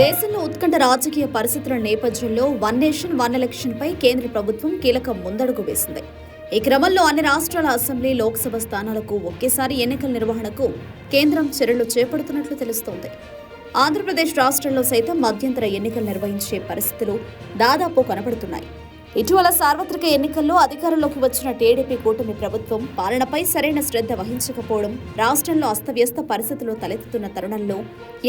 దేశంలో ఉత్కంఠ రాజకీయ పరిస్థితుల నేపథ్యంలో వన్ నేషన్ వన్ ఎలక్షన్ పై కేంద్ర ప్రభుత్వం కీలక ముందడుగు వేసింది. ఈ క్రమంలో అన్ని రాష్ట్రాల అసెంబ్లీ లోక్సభ స్థానాలకు ఒకేసారి ఎన్నికల నిర్వహణకు కేంద్రం చర్యలు చేపడుతున్నట్లు తెలుస్తోంది. ఆంధ్రప్రదేశ్ రాష్ట్రంలో సైతం మధ్యంతర ఎన్నికలు నిర్వహించే పరిస్థితులు దాదాపు కనబడుతున్నాయి. ఇటీవల సార్వత్రిక ఎన్నికల్లో అధికారంలోకి వచ్చిన టీడీపీ కూటమి ప్రభుత్వం పాలనపై సరైన శ్రద్ధ వహించకపోవడం రాష్ట్రంలో అస్తవ్యస్త పరిస్థితులు తలెత్తుతున్న తరుణంలో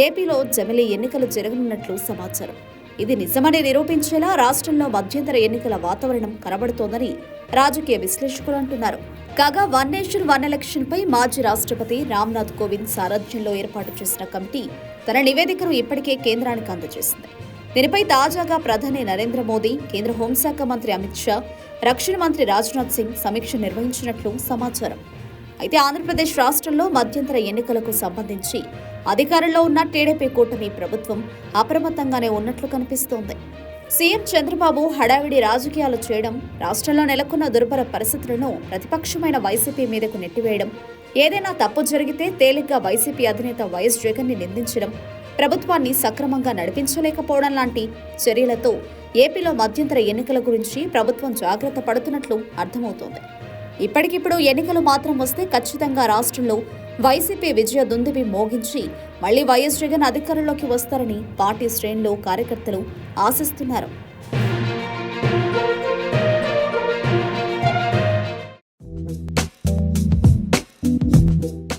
ఏపీలో జమిలీ ఎన్నికలు జరగనున్నట్లు సమాచారం. ఇది నిజమని నిరూపించేలా రాష్ట్రంలో మధ్యంతర ఎన్నికల వాతావరణం కనబడుతోందని రాజకీయ విశ్లేషకులు అంటున్నారు. కాగా వన్ నేషన్ వన్ ఎలక్షన్ పై మాజీ రాష్ట్రపతి రామ్నాథ్ కోవింద్ సారథ్యంలో ఏర్పాటు చేసిన కమిటీ తన నివేదికను ఇప్పటికే కేంద్రానికి అందజేసింది. దీనిపై తాజాగా ప్రధాని నరేంద్ర మోదీ కేంద్ర హోంశాఖ మంత్రి అమిత్ షా రక్షణ మంత్రి రాజ్నాథ్ సింగ్ సమీక్ష నిర్వహించినట్లు సమాచారం. అయితే ఆంధ్రప్రదేశ్ రాష్ట్రంలో మధ్యంతర ఎన్నికలకు సంబంధించి అధికారంలో ఉన్న టీడీపీ కూటమి ప్రభుత్వం అప్రమత్తంగానే ఉన్నట్లు కనిపిస్తోంది. సీఎం చంద్రబాబు హడావిడి రాజకీయాలు చేయడం రాష్ట్రంలో నెలకొన్న దుర్భర పరిస్థితులను ప్రతిపక్షమైన వైసీపీ మీదకు నెట్టివేయడం ఏదైనా తప్పు జరిగితే తేలిగ్గా వైసీపీ అధినేత వైఎస్ జగన్ని నిందించడం ప్రభుత్వాన్ని సక్రమంగా నడిపించలేకపోవడం లాంటి చర్యలతో ఏపీలో మధ్యంతర ఎన్నికల గురించి ప్రభుత్వం జాగ్రత్త పడుతున్నట్లు అర్థమవుతోంది. ఇప్పటికిప్పుడు ఎన్నికలు మాత్రం వస్తే ఖచ్చితంగా రాష్ట్రంలో వైసీపీ విజయ దుందుబి మోగించి మళ్ళీ వైఎస్ జగన్ అధికారంలోకి వస్తారని పార్టీ శ్రేణులు కార్యకర్తలు ఆశిస్తున్నారు.